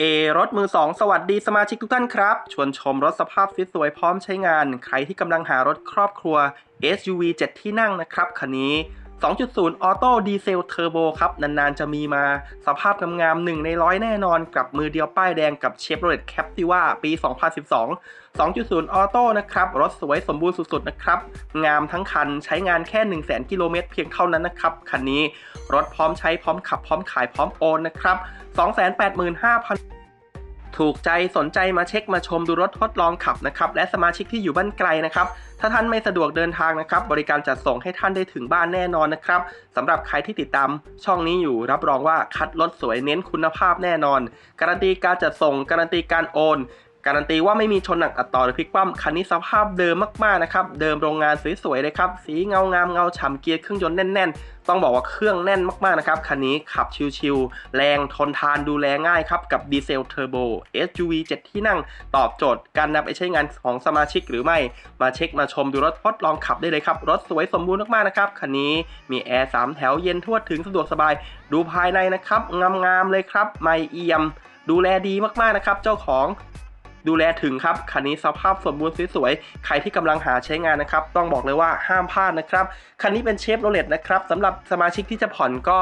เอรถมือสองสวัสดีสมาชิกทุกท่านครับ ชวนชมรถสภาพสวยๆพร้อมใช้งาน ใครที่กำลังหารถครอบครัว SUV 7 ที่นั่งนะครับ คันนี้ 2.0ออโต้ดีเซลเทอร์โบครับ นานๆ จะมีมาสภาพงามๆหนึ่งในร้อยแน่นอนกับมือเดียวป้ายแดงกับเชฟโรเลตแคปติว่าปี 2012 2.0ออโต้นะครับ รถสวยสมบูรณ์สุดๆ นะครับ งามทั้งคันใช้งานแค่ 1 0 0 0 0 0 กิโลเมตรเพียงเท่านั้นนะครับ คันนี้รถพร้อมใช้พร้อมขับพร้อมขายพร้อมโอนนะครับ 285,000 ถูกใจสนใจมาเช็คมาชมดูรถทดลองขับนะครับและสมาชิกที่อยู่บ้านไกลนะครับถ้าท่านไม่สะดวกเดินทางนะครับ บริการจัดส่งให้ท่านได้ถึงบ้านแน่นอนนะครับสำหรับใครที่ติดตามช่องนี้อยู่รับรองว่าคัดรถสวยเน้นคุณภาพแน่นอน การันตีการจัดส่งการันตีการโอน การันตีว่าไม่มีชนหนักอัดต่อหรือพลิกคว่ำคันนี้สภาพเดิมมากๆนะครับ เดิมโรงงานสวยๆเลยครับ สีเงางามเงาฉ่ำเกียร์เครื่องยนต์แน่นๆ ต้องบอกว่าเครื่องแน่นมากๆนะครับคันนี้ขับชิวๆแรงทนทานดูแลง่ายครับ กับดีเซลเทอร์โบ SUV 7 ที่นั่ง ตอบโจทย์การนำไปใช้งานของสมาชิกหรือไม่ มาเช็คมาชมดูรถทดลองขับได้เลยครับ รถสวยสมบูรณ์มากๆนะครับคันนี้มีแอร์3แถวเย็นทั่วถึงสะดวกสบาย ดูภายในนะครับงามๆเลยครับไม่เอี่ยม ดูแลดีมากๆนะครับเจ้าของ ดูแลถึงครับคันนี้สภาพสมบูรณ์สวยๆ ใครที่กำลังหาใช้งานนะครับ ต้องบอกเลยว่าห้ามพลาดนะครับ คันนี้เป็นเชฟโรเลตนะครับสำหรับสมาชิกที่จะผ่อนก็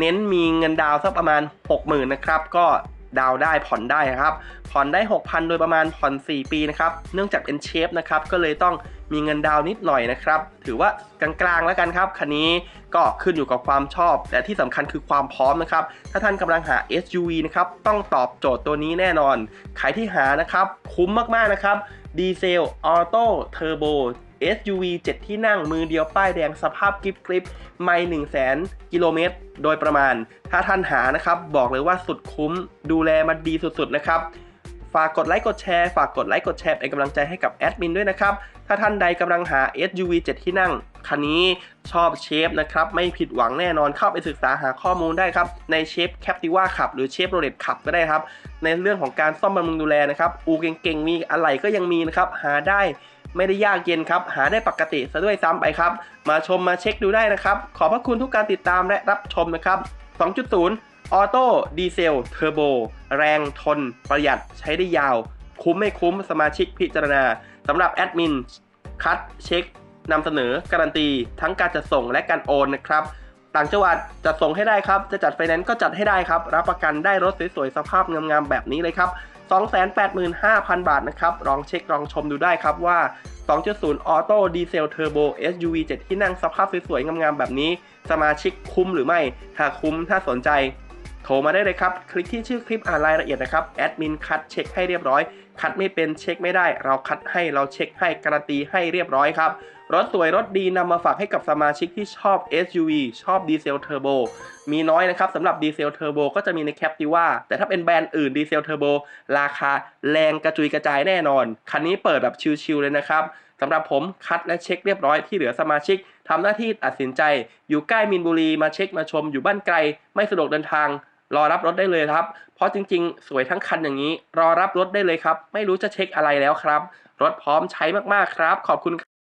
เน้นมีเงินดาวสักประมาณ 60,000นะครับก็ ดาวได้ผ่อนได้ครับ ผ่อนได้ 6,000 โดยประมาณผ่อน 4 ปีนะครับ เนื่องจากเป็นเชฟนะครับ ก็เลยต้องมีเงินดาวนิดหน่อยนะครับ ถือว่ากลางๆแล้วกันครับ คันนี้ก็ขึ้นอยู่กับความชอบ แต่ที่สำคัญคือความพร้อมนะครับ ถ้าท่านกำลังหา SUV นะครับ ต้องตอบโจทย์ตัวนี้แน่นอน ใครที่หานะครับ คุ้มมากๆนะครับ ดีเซล ออโต้ เทอร์โบ SUV 7 ที่นั่งมือเดียวป้ายแดงสภาพกริบกริบไม่1 0 0 0 0แกิโลเมตร โดยประมาณ ถ้าท่านหานะครับ บอกเลยว่าสุดคุ้มดูแลมาดีสุดๆนะครับ ฝากกดไลค์กดแชร์ฝากกดไลค์กดแชร์เป็นกำลังใจให้กับแอดมินด้วยนะครับ ถ้าท่านใดกำลังหา SUV 7 ที่นั่งคันนี้ชอบเชฟนะครับ ไม่ผิดหวังแน่นอนเข้าไปศึกษาหาข้อมูลได้ครับ ในเชฟแคปติว่าขับ หรือเชฟโรเลตขับก็ได้ครับ ในเรื่องของการซ่อมบำรุงดูแลนะครับ อูเก่งๆ มีอะไรก็ยังมีนะครับ หาได้ ไม่ได้ยากเย็นครับ หาได้ปกติซะด้วยซ้ำไปครับ มาชมมาเช็คดูได้นะครับ ขอบพระคุณทุกการติดตามและรับชมนะครับ 2.0 ออโต้ดีเซลเทอร์โบ แรงทน ประหยัดใช้ได้ยาว คุ้มไม่คุ้มสมาชิกพิจารณาสำหรับแอดมินคัดเช็คนำเสนอการันตี ทั้งการจัดส่งและการโอนนะครับต่างจังหวัดจัดส่งให้ได้ครับ จะจัดไฟแนนซ์ก็จัดให้ได้ครับ รับประกันได้รถสวยๆสภาพงามๆแบบนี้เลยครับ 285,000 บาทนะครับ ลองเช็คลองชมดูได้ครับว่า 2.0ออโต้ดีเซลเทอร์โบ SUV 7 ที่นั่งสภาพสวยๆ งามๆ แบบนี้ สมาชิกคุ้มหรือไม่ หากคุ้มถ้าสนใจ ทรมาได้เลยครับ คลิกที่ชื่อคลิปอ่านรายละเอียดนะครับ แอดมินคัดเช็คให้เรียบร้อย คัดไม่เป็นเช็คไม่ได้ เราคัดให้เราเช็คให้การันตีให้เรียบร้อยครับ รถสวยรถดีนำมาฝากให้กับสมาชิกที่ชอบ SUV ชอบดีเซลเทอร์โบ มีน้อยนะครับสำหรับดีเซลเทอร์โบก็จะมีในแคปติว่าแต่ถ้าเป็นแบรนด์อื่นดีเซลเทอร์โบราคาแรงกระจุยกระจายแน่นอน คันนี้เปิดแบบชิลๆเลยนะครับสำหรับผมคัดและเช็คเรียบร้อยที่เหลือสมาชิกทำหน้าที่ตัดสินใจ อยู่ใกล้มินบุรีมาเช็คมาชมอยู่บ้านไกล ไม่สะดวกเดินทาง รอรับรถได้เลยครับ เพราะจริงๆ สวยทั้งคันอย่างนี้ รอรับรถได้เลยครับ ไม่รู้จะเช็คอะไรแล้วครับ รถพร้อมใช้มากๆครับ ขอบคุณ